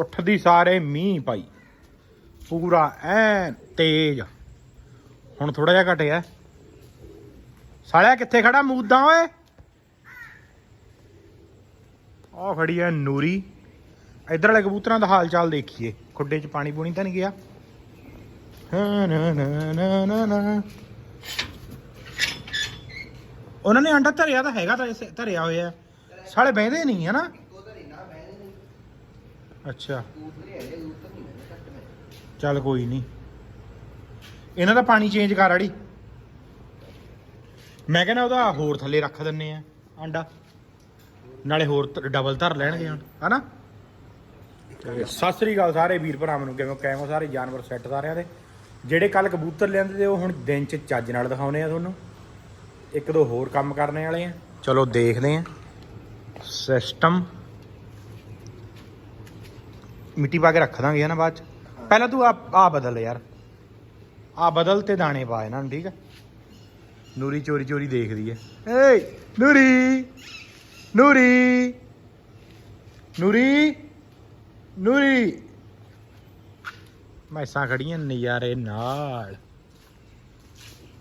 ਉੱਠਦੀ ਸਾਰੇ ਮੀਂਹ ਪਾਈ। ਪੂਰਾ ਐ ਤੇਜ਼। ਹੁਣ ਥੋੜਾ ਜਿਹਾ ਘਟਿਆ। ਸਾਲਿਆ ਕਿੱਥੇ ਖੜਾ ਮੂਦਾਂ ਓਏ? ਆ ਖੜੀ ਐ ਨੂਰੀ। ਇਧਰ ਵਾਲੇ ਕਬੂਤਰਾਂ ਦਾ ਹਾਲ ਚਾਲ ਦੇਖੀਏ। ਖੁੱਡੇ 'ਚ ਪਾਣੀ ਪੂਣੀ ਤਾਂ ਨਹੀਂ ਗਿਆ। ਉਹਨਾਂ ਨੇ ਅੰਡਾ ਧਰਿਆ ਤਾਂ ਹੈਗਾ ਤਾਂ ਧਰਿਆ ਹੋਇਆ। ਸਾਲੇ ਬਹਿੰਦੇ ਨਹੀਂ ਹਨਾ ਅੱਛਾ। ਚੱਲ ਕੋਈ ਨਹੀਂ ਇਹਨਾਂ ਦਾ ਪਾਣੀ ਚੇਂਜ ਕਰ ਅੜੀ ਮੈਂ ਕਹਿੰਦਾ ਉਹਦਾ ਹੋਰ ਥੱਲੇ ਰੱਖ ਦਿੰਨੇ ਆ, ਆਂਡਾ। ਨਾਲੇ ਹੋਰ ਡਬਲ ਧਰ ਲੈਣਗੇ ਹੁਣ, ਹਨਾ? ਸਤਿ ਸ੍ਰੀ ਅਕਾਲ ਸਾਰੇ ਵੀਰ ਭਰਾਵਾਂ ਨੂੰ, ਕਿਵੇਂ ਕਿਵੇਂ ਸਾਰੇ? ਜਾਨਵਰ ਸੈੱਟ ਸਾਰਿਆਂ ਦੇ। ਜਿਹੜੇ ਕੱਲ ਕਬੂਤਰ ਲਿਆਂਦੇ ਤੇ ਉਹ ਹੁਣ ਦਿਨ ਚ ਚੱਜ ਨਾਲ ਦਿਖਾਉਣੇ ਆ ਤੁਹਾਨੂੰ। ਇੱਕ ਦੋ ਹੋਰ ਕੰਮ ਕਰਨੇ ਵਾਲੇ ਆ। ਚਲੋ ਦੇਖਦੇ ਆ। ਸਿਸਟਮ ਮਿੱਟੀ ਪਾ ਕੇ ਰੱਖ ਦਾਂਗੇ ਨਾ ਬਾਅਦ ਚ। ਪਹਿਲਾਂ ਤੂੰ ਆ ਆ ਬਦਲ ਯਾਰ। ਆ ਬਦਲ ਤੇ ਦਾਣੇ ਪਾ ਇਹਨਾਂ ਨੂੰ ਠੀਕ ਹੈ ਨੂਰੀ ਚੋਰੀ ਚੋਰੀ ਦੇਖਦੀ ਹੈ ਏ ਨੂਰੀ ਨੂਰੀ ਨੂਰੀ ਨੂਰੀ। ਮੈਸਾਂ ਖੜੀਆਂ ਨਜ਼ਾਰੇ ਨਾਲ।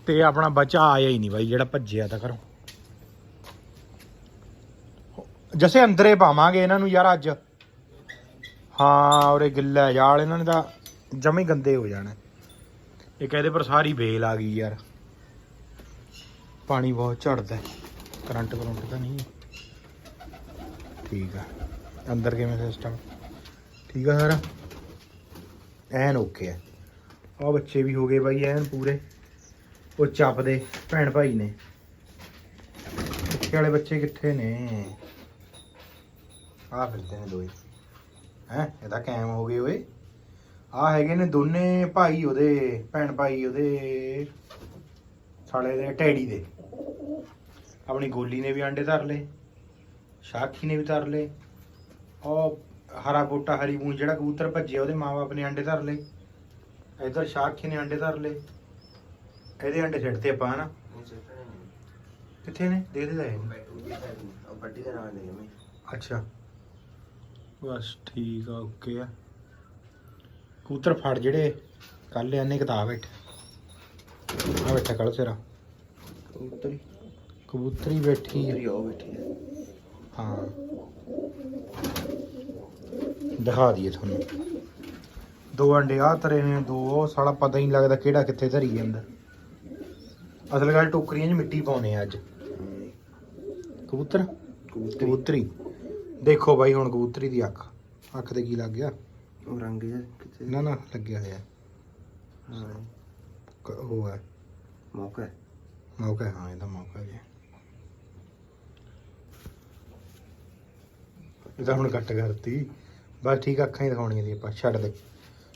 ਤੇ ਆਪਣਾ ਬੱਚਾ ਆਇਆ ਹੀ ਨਹੀਂ ਬਾਈ ਜਿਹੜਾ ਭੱਜਿਆ ਤਾਂ ਘਰੋਂ। ਜਸੇ ਅੰਦਰੇ ਪਾਵਾਂਗੇ ਇਹਨਾਂ ਨੂੰ ਯਾਰ ਅੱਜ। ਹਾਂ, ਉਰੇ ਗਿੱਲਾ ਜਾਲ ਇਹਨਾਂ ਨੇ ਤਾਂ ਜਮੇ ਗੰਦੇ ਹੋ ਜਾਣਾ। ਇਹ ਕਹਿੰਦੇ ਪਰ ਸਾਰੀ ਬੇਲ ਆ ਗਈ ਯਾਰ। ਪਾਣੀ ਬਹੁਤ ਝੜਦਾ ਕਰੰਟ ਕਰੰਟ ਤਾਂ ਨਹੀਂ ਠੀਕ ਆ। ਅੰਦਰ ਕਿਵੇਂ ਸਿਸਟਮ ਠੀਕ ਆ ਸਾਰਾ? ਐਨ ਓਕੇ ਆ। ਆ ਬੱਚੇ ਵੀ ਹੋ ਗਏ ਬਾਈ, ਐਨ ਪੂਰੇ। ਉਹ ਚੱਪਦੇ ਭੈਣ ਭਾਈ ਨੇ। ਪਿੱਛੇ ਵਾਲੇ ਬੱਚੇ ਕਿੱਥੇ ਨੇ? ਆ ਫਿਰਦੇ ਨੇ ਦੋਏ। ਹੈ ਇਹਦਾ ਕੈਮ ਹੋ ਗਏ ਓਏ। ਆ ਹੈਗੇ ਨੇ ਦੋਨੇ ਭਾਈ ਉਹਦੇ ਭੈਣ ਭਾਈ ਉਹਦੇ ਸਾਲੇ ਦੇ ਟੈਡੀ ਦੇ। ਆਪਣੀ ਗੋਲੀ ਨੇ ਵੀ ਆਂਡੇ ਧਰ ਲਏ ਸ਼ਾਖੀ ਨੇ ਵੀ ਧਰ ਲਏ ਉਹ ਹਰਾ ਬੋਟਾ ਹਰੀ ਬੂੰਜ ਜਿਹੜਾ ਕਬੂਤਰ ਭੱਜਿਆ ਉਹਦੇ ਮਾਂ-ਬਾਪ ਨੇ ਆਂਡੇ ਧਰ ਲਏ। ਇਧਰ ਸ਼ਾਖੀ ਨੇ ਆਂਡੇ ਧਰ ਲਏ। ਇਹਦੇ ਆਂਡੇ ਛੱਡਤੇ ਆਪਾਂ ਹਨਾ? ਕਿੱਥੇ ਨੇ? ਦੇ ਦੇ ਲੈ ਵੱਡੀ ਦਾ ਨਾਮ ਲੈ ਮੈਂ ਅੱਛਾ। ਬਸ ਠੀਕ ਆ ਓਕੇ ਆ। ਕਬੂਤਰ ਫੜ ਜਿਹੜੇ ਕੱਲ ਲਿਆਨੇ ਕਿਤਾਬ ਬੈਠ ਆ ਬੈਠਾ ਕੱਲ ਤੇਰਾ। ਕਬੂਤਰੀ। ਕਬੂਤਰੀ ਬੈਠੀ ਹੈ ਉਹ ਬੈਠੀ ਹੈ ਹਾਂ। ਦਿਖਾ ਦਈਏ ਤੁਹਾਨੂੰ। ਦੋ ਅੰਡੇ ਆ ਤਰੇ ਨੇ ਦੋ ਉਹ ਸਾਲਾ ਪਤਾ ਹੀ ਨਹੀਂ ਲੱਗਦਾ ਕਿਹੜਾ ਕਿੱਥੇ ਧਰੀ ਜਾਂਦਾ ਅਸਲ ਗੱਲ ਟੋਕਰੀਆਂ 'ਚ ਮਿੱਟੀ ਪਾਉਨੇ ਆ ਅੱਜ। ਕਬੂਤਰੀ। ਕਬੂਤਰੀ। ਦੇਖੋ ਬਾਈ ਹੁਣ ਕਬੂਤਰੀ ਦੀ ਅੱਖ। ਅੱਖ ਤੇ ਕੀ ਲੱਗ ਗਿਆ? ਉਹ ਰੰਗ ਜਿਹਾ ਕਿਤੇ। ਨਾ ਨਾ ਲੱਗਿਆ ਹੋਇਆ। ਹਾਂ। ਕ- ਉਹ ਹੈ। ਮੌਕਾ ਹੈ। ਮੌਕਾ ਹੈ, ਹਾਂ ਇਹਦਾ ਮੌਕਾ ਜੀ ਇਹਦਾ ਹੁਣ ਕੱਟ ਕਰਤੀ। ਬਸ ਠੀਕ ਅੱਖਾਂ ਹੀ ਦਿਖਾਉਣੀਆਂ ਦੀ ਆਪਾਂ ਛੱਡ ਦੇ।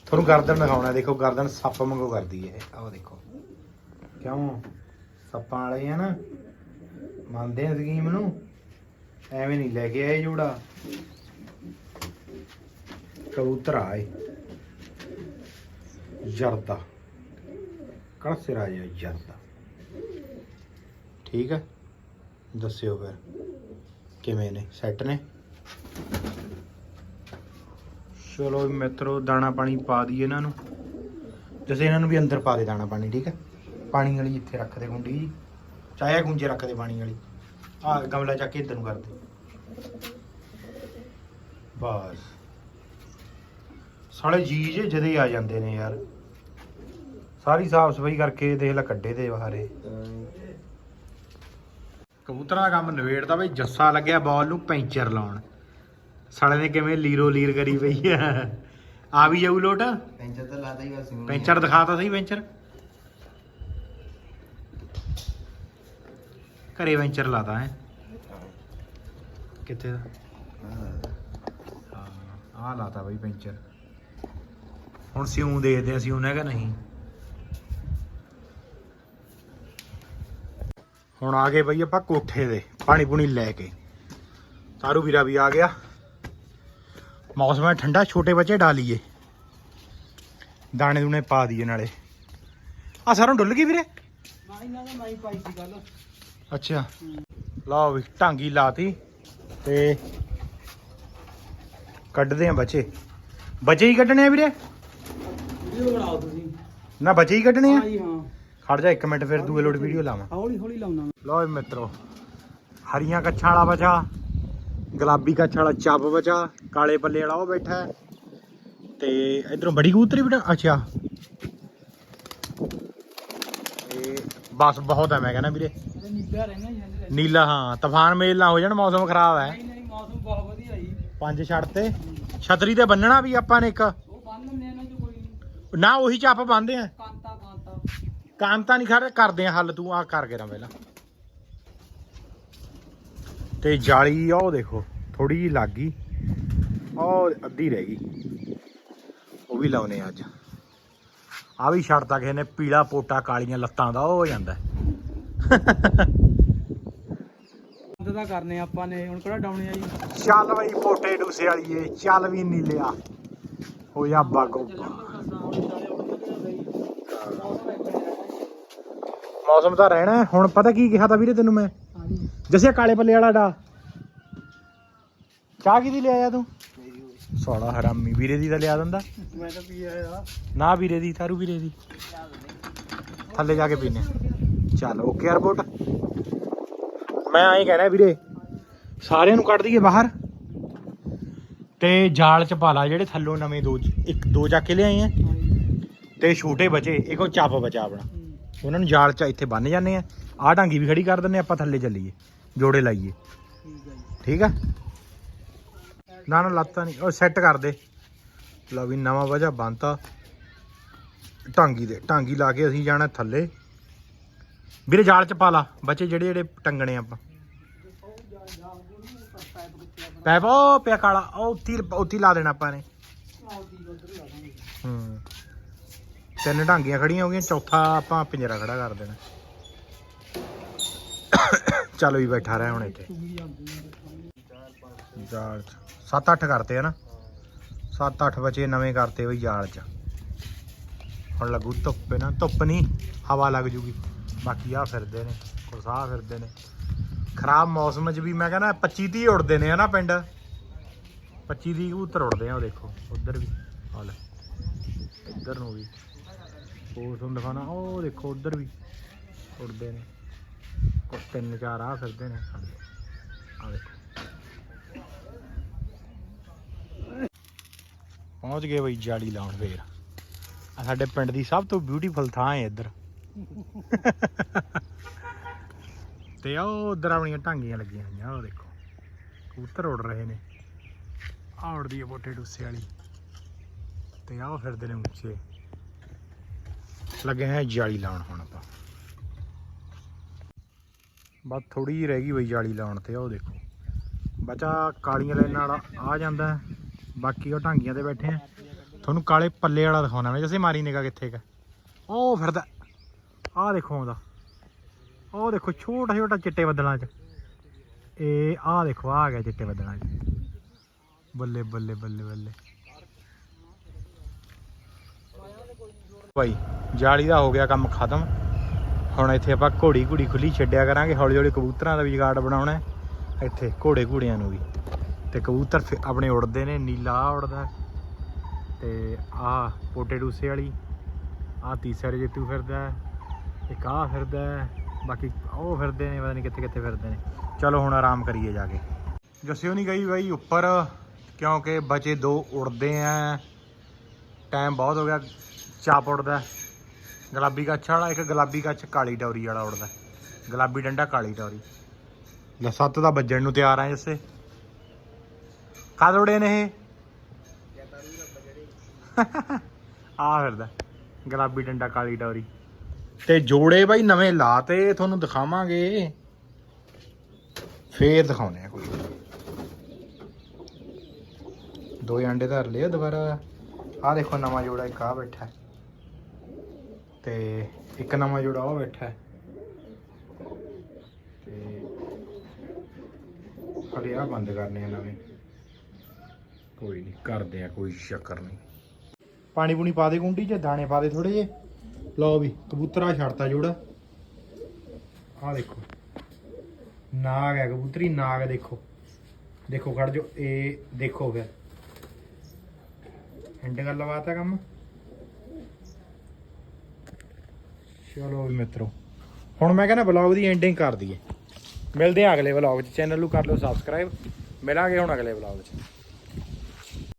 ਤੁਹਾਨੂੰ ਗਰਦਨ ਦਿਖਾਉਣਾ ਦੇਖੋ ਗਰਦਨ ਸੱਪ ਵਾਂਗੂ ਕਰਦੀ ਹੈ ਇਹ। ਆਹ ਦੇਖੋ। ਕਿਉਂ? ਸੱਪਾਂ ਵਾਲੇ ਆ ਨਾ। ਮੰਨਦੇ ਆ ਸਕੀਮ ਨੂੰ। ਐਵੇਂ ਨਹੀਂ ਲੈ ਕੇ ਆਏ ਜੋੜਾ। ਕਬੂਤਰ ਆਏ। ਜਰਦਾ। ਕੜਸੇ ਰਾਜਾ ਜਰਦਾ। ਠੀਕ ਹੈ ਦੱਸਿਓ ਫਿਰ। ਕਿਵੇਂ ਨੇ? ਸੈੱਟ ਨੇ? ਚਲੋ ਵੀ ਮਿੱਤਰੋ, ਦਾਣਾ ਪਾਣੀ ਪਾ ਦਈਏ ਇਹਨਾਂ ਨੂੰ। ਜੈਸੇ ਇਹਨਾਂ ਨੂੰ ਵੀ ਅੰਦਰ ਪਾ ਦੇ ਦਾਣਾ ਪਾਣੀ, ਠੀਕ ਹੈ ਪਾਣੀ ਵਾਲੀ ਇੱਥੇ ਰੱਖ ਦੇ ਗੁੰਡੀ ਜੀ। ਚਾਹੇ ਗੁੰਜੇ ਰੱਖ ਦੇ ਪਾਣੀ ਵਾਲੀ। ਆ ਗਮਲਾ ਚੱਕ ਕੇ ਇੱਧਰ ਨੂੰ ਕਰ ਦੇ ਬਸ। ਸਾਲੇ ਜੀ ਜੇ ਜਦੇ ਆ ਜਾਂਦੇ ਨੇ ਯਾਰ। ਸਾਰੀ ਸਾਫ਼ ਸਫ਼ਾਈ ਕਰਕੇ ਦੇਖ ਲੈ ਕੱਢੇ ਤੇ ਬਾਹਰੇ। ਕਬੂਤਰਾਂ ਦਾ ਕੰਮ ਨਵੇੜਦਾ ਬਈ ਜੱਸਾ ਲੱਗਿਆ ਬਾਲ ਨੂੰ ਪੈਂਚਰ ਲਾਉਣ। ਸਾਲੇ ਨੇ ਕਿਵੇਂ ਲੀਰੋ ਲੀਰ ਕਰੀ ਪਈ ਆ। ਆ ਵੀ ਜਾਊ ਲੋਟ? ਪੈਂਚਰ ਤਾਂ ਲਾਦਾ ਹੀ ਬਸ ਪੈਂਚਰ ਦਿਖਾਤਾ ਸਹੀ ਪੈਂਚਰ? ਘਰੇ ਪੈਂਚਰ ਲਾਤਾ ਹੈ। ਕਿੱਥੇ ਦਾ? ਹਾਂ ਆ ਲਾਤਾ ਬਈ ਪੈਂਚਰ ਹੁਣ ਸਿਉਂ ਦੇਖਦੇ ਆ ਸਿਉਂ ਹੈਗਾ ਨਹੀਂ। ਹੁਣ ਆ ਗਏ ਬਈ ਆਪਾਂ ਕੋਠੇ ਦੇ ਪਾਣੀ ਪੂਣੀ ਲੈ ਕੇ। ਤਾਰੂ ਵੀਰਾ ਵੀ ਆ ਗਿਆ। ਮੌਸਮ ਹੈ ਠੰਡਾ ਛੋਟੇ ਬੱਚੇ ਡਾਲੀਏ ਦਾਣੇ ਦੂਣੇ ਪਾ ਦਈਏ ਨਾਲੇ। ਆ ਸਾਰੋਂ ਡੁੱਲ ਗਈ ਵੀਰੇ? ਨਾ ਇਹਨਾਂ ਦਾ ਮਾਈ ਪਾਈ ਸੀ ਗੱਲ। ਅੱਛਾ। ਲਓ ਵੀ ਢਾਂਗੀ ਲਾਤੀ ਤੇ ਕੱਢਦੇ ਆ ਬੱਚੇ। ਬਚੇ ਹੀ ਕੱਢਣੇ ਆ ਵੀਰੇ? ਵੀਡੀਓ ਬਣਾਓ ਤੁਸੀਂ। ਨਾ ਬਚੇ ਹੀ ਕੱਢਣੇ ਆ? ਹਾਂ ਖੜ ਜਾ ਇੱਕ ਮਿੰਟ ਫਿਰ ਦੂਏ ਲੋਟ ਵੀਡੀਓ ਲਾਵਾਂ। ਹੌਲੀ ਹੌਲੀ ਲਾਉਣਾ ਲਓ ਮਿੱਤਰੋ ਹਰੀਆਂ ਕੱਛਾਂ ਵਾਲਾ ਬਚਾ ਗੁਲਾਬੀ ਕੱਛ ਵਾਲਾ ਚੱਬ ਬਚਾ ਕਾਲੇ ਪੱਲੇ ਵਾਲਾ ਉਹ ਬੈਠਾ। ਤੇ ਇਧਰੋਂ ਬੜੀ ਕਬੂਤਰੀ ਬੇਟਾ ਅੱਛਾ ਤੇ ਬਸ ਬਹੁਤ ਹੈ ਮੈਂ ਕਹਿੰਦਾ ਵੀਰੇ। ਨੀਲਾ ਰਹਿਣਾ ਹੀ ਹੈ ਨੀਲਾ ਹਾਂ ਤੂਫਾਨ ਮੇਲ ਨਾ ਹੋ ਜਾਣ ਮੌਸਮ ਖਰਾਬ ਹੈ। ਨਹੀਂ ਨਹੀਂ ਮੌਸਮ ਬਹੁਤ ਵਧੀਆ ਜੀ। ਪੰਜ ਛੱਡ ਤੇ। ਛਤਰੀ ਤੇ ਬੰਨਣਾ ਵੀ ਆਪਾਂ ਨੇ ਇੱਕ। ਉਹ ਬੰਨ ਚ ਕੋਈ। ਨਾ ਉਹੀ ਚੱਪ ਬੰਨਦੇ ਆ। ਕਾਂਤਾ ਕਾਂਤਾ। ਕਾਂਤਾ ਨਹੀਂ ਖੜ ਕਰਦੇ ਆ ਹੱਲ ਤੂੰ ਆ ਕਰ ਕੇ ਨਾ ਪਹਿਲਾਂ। ਤੇ ਜਾਲੀ ਉਹ ਦੇਖੋ ਥੋੜੀ ਜੀ ਲੱਗ ਗਈ। ਉਹ ਅੱਧੀ ਰਹਿ ਗਈ। ਉਹ ਵੀ ਲਾਉਨੇ ਆ ਅੱਜ। ਆ ਵੀ ਛੱਡਤਾ ਕਿਸੇ ਨੇ ਪੀਲਾ ਪੋਟਾ ਕਾਲੀਆਂ ਲੱਤਾਂ ਦਾ ਉਹ ਹੋ ਜਾਂਦਾ। ਬੰਦ ਦਾ ਕਰਨੇ ਆਪਾਂ ਨੇ ਹੁਣ ਕਿਹੜਾ ਡਾਉਣੇ ਆ ਜੀ? ਚੱਲ ਬਈ ਪੋਟੇ ਡੂਸੇ ਵਾਲੀਏ ਚੱਲ ਵੀ ਨੀ ਲਿਆ। ਹੋ ਜਾ ਬਾਗੋ। ਮੌਸਮ ਤਾਂ ਰਹਿਣਾ। ਹੁਣ ਪਤਾ ਕੀ ਕਿਹਾ ਤਾ ਵੀਰੇ ਤੈਨੂੰ ਮੈਂ? ਜੱਸਿਆ ਕਾਲੇ ਪੱਲੇ ਵਾਲਾ ਡਾ। ਚਾਹ ਕਿਹਦੀ ਲਿਆਇਆ ਤੂੰ? ਸੋੜਾ ਹਰਾਮੀ। ਵੀਰੇ ਦੀ ਤਾਂ ਲਿਆ ਦਿੰਦਾ। ਮੈਂ ਤਾਂ ਪੀ ਆਇਆ। ਨਾ ਵੀਰੇ ਦੀ ਤਾਰੂ ਵੀਰੇ ਦੀ। ਥੱਲੇ ਜਾ ਕੇ ਪੀਨੇ ਚੱਲ ਓਕੇ 에어ਪੋਰਟ ਮੈਂ ਐਂ ਕਹਿਣਾ ਵੀਰੇ ਸਾਰਿਆਂ ਨੂੰ ਕੱਢ ਦਈਏ ਬਾਹਰ। ਤੇ ਜਾਲ ਚ ਪਾ ਲਾ ਜਿਹੜੇ ਥੱਲੋਂ ਨਵੇਂ ਦੋ ਇੱਕ ਦੋ ਚੱਕ ਕੇ ਲਿਆਏ ਆ। ਤੇ ਛੋਟੇ ਬਚੇ ਇੱਕ ਚੱਪ ਬਚਾ ਆਪਣਾ। ਉਹਨਾਂ ਨੂੰ ਜਾਲ ਚ ਇੱਥੇ ਬੰਨ ਜਾਂਦੇ ਆ। ਆਹ ਢਾਂਗੀ ਵੀ ਖੜੀ ਕਰ ਦਿੰਦੇ ਆਪਾਂ ਥੱਲੇ ਚੱਲੀਏ। ਜੋੜੇ ਲਾਈਏ। ਜੀ। ਠੀਕ ਆ? ਨਾ ਨਾ, ਲੱਤਾਂ ਨਹੀਂ। ਉਹ ਸੈੱਟ ਕਰ ਦੇ। ਲਓ ਵੀ ਨਵਾਂ ਵਜਾ ਬੰਨਤਾ। ਟਾਂਗੀ ਦੇ ਟਾਂਗੀ ਲਾ ਕੇ ਅਸੀਂ ਜਾਣਾ ਥੱਲੇ। ਵੀਰੇ ਜਾਲ ਚ ਪਾ ਲਾ। ਬੱਚੇ ਜਿਹੜੇ ਜਿਹੜੇ ਟੰਗਣੇ ਆਪਾਂ। ਪੈਪ, ਉਹ ਪਿਆ ਕਾਲਾ। ਉਹ ਉੱਥੇ ਹੀ- ਉੱਥੇ ਲਾ ਦੇਣਾ ਆਪਾਂ ਨੇ। ਆਹ ਹੂੰ। ਤਿੰਨ ਢਾਂਗੀਆਂ ਖੜੀਆਂ ਹੋ ਗਈਆਂ। ਚੌਥਾ ਆਪਾਂ ਪਿੰਜਰਾ ਖੜਾ ਕਰ ਦੇਣਾ। ਚਲੋ ਵੀ ਬੈਠਾ ਰਹਿ ਹੁਣ ਇੱਥੇ। ਜਾਲ ਚ। 7-8 ਕਰਤੇ ਆ ਨਾ। 7-8 ਬਚੇ ਨਵੇਂ ਕਰਤੇ ਬਈ ਜਾਲ ਚ। ਹੁਣ ਲੱਗੂ ਧੁੱਪ ਨਾ। ਧੁੱਪ ਨਹੀਂ, ਹਵਾ ਲੱਗ ਜੂਗੀ। ਬਾਕੀ ਆ ਫਿਰਦੇ ਨੇ ਕੁਰਸਾ ਫਿਰਦੇ ਨੇ। ਖਰਾਬ ਮੌਸਮ 'ਚ ਵੀ ਮੈਂ ਕਹਿੰਦਾ 25 30 ਉੜਦੇ ਨੇ ਹਨਾ ਪਿੰਡ। 25 ਦੀ ਕਬੂਤਰ ਉੜਦੇ ਆ ਉਹ ਦੇਖੋ, ਉਧਰ ਵੀ। ਹਾਲ ਇੱਧਰ ਨੂੰ ਵੀ। ਹੋਰ ਤੁਹਾਨੂੰ ਦਿਖਾਣਾ ਉਹ ਦੇਖੋ ਉਧਰ ਵੀ ਉੜਦੇ ਨੇ। ਕੁਛ ਤਿੰਨ ਚਾਰ ਆ ਫਿਰਦੇ ਨੇ। ਆ ਦੇਖੋ। ਪਹੁੰਚ ਗਏ ਬਈ ਜਾਲੀ ਲਾਉਣ ਫੇਰ। ਆ ਸਾਡੇ ਪਿੰਡ ਦੀ ਸਭ ਤੋਂ ਬਿਊਟੀਫੁਲ ਥਾਂ ਹੈ ਇੱਧਰ। ਤੇ ਉਹ ਉਧਰ ਆਪਣੀਆਂ ਢਾਂਗੀਆਂ ਲੱਗੀਆਂ ਹੋਈਆਂ ਉਹ ਦੇਖੋ। ਕਬੂਤਰ ਉੜ ਰਹੇ ਨੇ। ਆ ਉੜਦੀ ਹੈ ਬੋਟੇ ਡੂਸੇ ਵਾਲੀ। ਤੇ ਆਹ ਫਿਰਦੇ ਨੇ ਉੱਚੇ। ਲੱਗੇ ਹੈ ਜਾਲੀ ਲਾਉਣ ਹੁਣ ਆਪਾਂ। ਬਸ ਥੋੜੀ ਜਿਹੀ ਰਹਿ ਗਈ ਬਈ ਜਾਲੀ ਲਾਉਣ ਤੇ ਉਹ ਦੇਖੋ। ਬੱਚਾ ਕਾਲੀਆਂ ਲਾਈਨਾਂ ਵਾਲਾ ਆ ਜਾਂਦਾ। ਬਾਕੀ ਉਹ ਢਾਂਗੀਆਂ ਤੇ ਬੈਠੇ ਆ। ਤੁਹਾਨੂੰ ਕਾਲੇ ਪੱਲੇ ਵਾਲਾ ਦਿਖਾਉਣਾ ਮੈਂ ਜਿਵੇਂ ਮਾਰੀ ਨਿਗਾ ਕਿੱਥੇ ਕ ਉਹ ਫਿਰਦਾ। ਆਹ ਦੇਖੋ ਆਉਂਦਾ। ਉਹ ਦੇਖੋ ਛੋਟਾ ਛੋਟਾ ਚਿੱਟੇ ਬੱਦਲਾਂ 'ਚ। ਇਹ ਆਹ ਦੇਖੋ ਆ ਗਿਆ ਚਿੱਟੇ ਬੱਦਲਾਂ 'ਚ। ਬੱਲੇ ਬੱਲੇ ਬੱਲੇ ਬੱਲੇ। ਭਾਈ, ਜਾਲੀ ਦਾ ਹੋ ਗਿਆ ਕੰਮ ਖਤਮ। ਹੁਣ ਇੱਥੇ ਆਪਾਂ ਘੋੜੀ ਘੋੜੀ ਖੁੱਲੀ ਛੱਡਿਆ ਕਰਾਂਗੇ। ਹੌਲੀ ਹੌਲੀ ਕਬੂਤਰਾਂ ਦਾ ਵੀ ਜਗਾੜ ਬਣਾਉਣਾ ਇੱਥੇ ਘੋੜੇ ਘੋੜਿਆਂ ਨੂੰ ਵੀ। ਤੇ ਕਬੂਤਰ ਫਿਰ ਆਪਣੇ ਉੜਦੇ ਨੇ, ਨੀਲਾ ਆਹ ਉੜਦਾ। ਤੇ ਆਹ ਪੋਟੇ ਡੂਸੇ ਵਾਲੀ ਆਹ ਤੀਸਰੇ ਜੇਤੂ ਫਿਰਦਾ ਇੱਕ ਆਹ ਫਿਰਦਾ ਬਾਕੀ ਉਹ ਫਿਰਦੇ ਨੇ, ਪਤਾ ਨਹੀਂ ਕਿੱਥੇ ਕਿੱਥੇ ਫਿਰਦੇ ਨੇ। ਚਲੋ ਹੁਣ ਆਰਾਮ ਕਰੀਏ ਜਾ ਕੇ। ਜੱਸਿਓ ਨਹੀਂ ਗਈ ਬਾਈ ਉੱਪਰ, ਕਿਉਂਕਿ ਬਚੇ ਦੋ ਉੜਦੇ ਆ। ਟਾਈਮ ਬਹੁਤ ਹੋ ਗਿਆ, ਚਾਪ ਉੜਦਾ ਗੁਲਾਬੀ ਕੱਛ ਵਾਲਾ, ਇੱਕ ਗੁਲਾਬੀ ਕੱਛ ਕਾਲੀ ਟੌਰੀ ਵਾਲਾ ਉੜਦਾ ਗੁਲਾਬੀ ਡੰਡਾ ਕਾਲੀ ਟੌਰੀ। ਲੈ, ਸੱਤ ਦਾ ਵੱਜਣ ਨੂੰ ਤਿਆਰ ਆ ਜੱਸੇ ਕਦ ਉੜੇ ਨੇ ਇਹ? ਆ ਫਿਰਦਾ ਗੁਲਾਬੀ ਡੰਡਾ ਕਾਲੀ ਟੌਰੀ ਤੇ ਜੋੜੇ ਬਾਈ ਨਵੇਂ ਲਾਤੇ ਤੁਹਾਨੂੰ ਦਿਖਾਵਾਂਗੇ। ਫੇਰ ਦਿਖਾਉਨੇ ਆ ਕੋਈ। ਦੋ ਅੰਡੇ ਧਰ ਲਿਆ ਦੁਬਾਰਾ। ਆ ਦੇਖੋ ਨਵਾਂ ਜੋੜਾ ਇੱਕ ਆ ਬੈਠਾ। ਤੇ ਇੱਕ ਨਵਾਂ ਜੋੜਾ ਉਹ ਬੈਠਾ। ਤੇ ਹਲੇ ਆ ਬੰਦ ਕਰਨੇ ਆ ਨਵੇਂ। ਕੋਈ ਨਹੀਂ ਕਰਦੇ ਆ, ਕੋਈ ਚੱਕਰ ਨਹੀਂ ਪਾਣੀ ਪੂਣੀ ਪਾ ਦੇ ਗੁੰਡੀ ਚ ਦਾਣੇ ਪਾ ਦੇ ਥੋੜੇ ਜੇ ਲਓ ਵੀ, ਕਬੂਤਰਾ ਛੱਡਤਾ ਜੋੜਾ। ਆ ਦੇਖੋ। ਨਾਗ ਹੈ ਕਬੂਤਰੀ, ਨਾਗ ਦੇਖੋ। ਦੇਖੋ, ਖੜ ਜੋ ਇਹ ਦੇਖੋ ਫਿਰ। ਐਂਡ ਗੱਲਬਾਤ ਆ ਕੰਮ। ਚਲੋ ਵੀ ਮਿੱਤਰੋ। ਹੁਣ ਮੈਂ ਕਹਿੰਦਾ ਵਲੌਗ ਦੀ ਐਂਡਿੰਗ ਕਰ ਦਈਏ। ਮਿਲਦੇ ਆ ਅਗਲੇ ਵਲੌਗ 'ਚ। ਚੈਨਲ ਨੂੰ ਕਰ ਲਓ ਸਬਸਕ੍ਰਾਈਬ ਮਿਲਾਂਗੇ ਹੁਣ ਅਗਲੇ ਵਲੌਗ 'ਚ।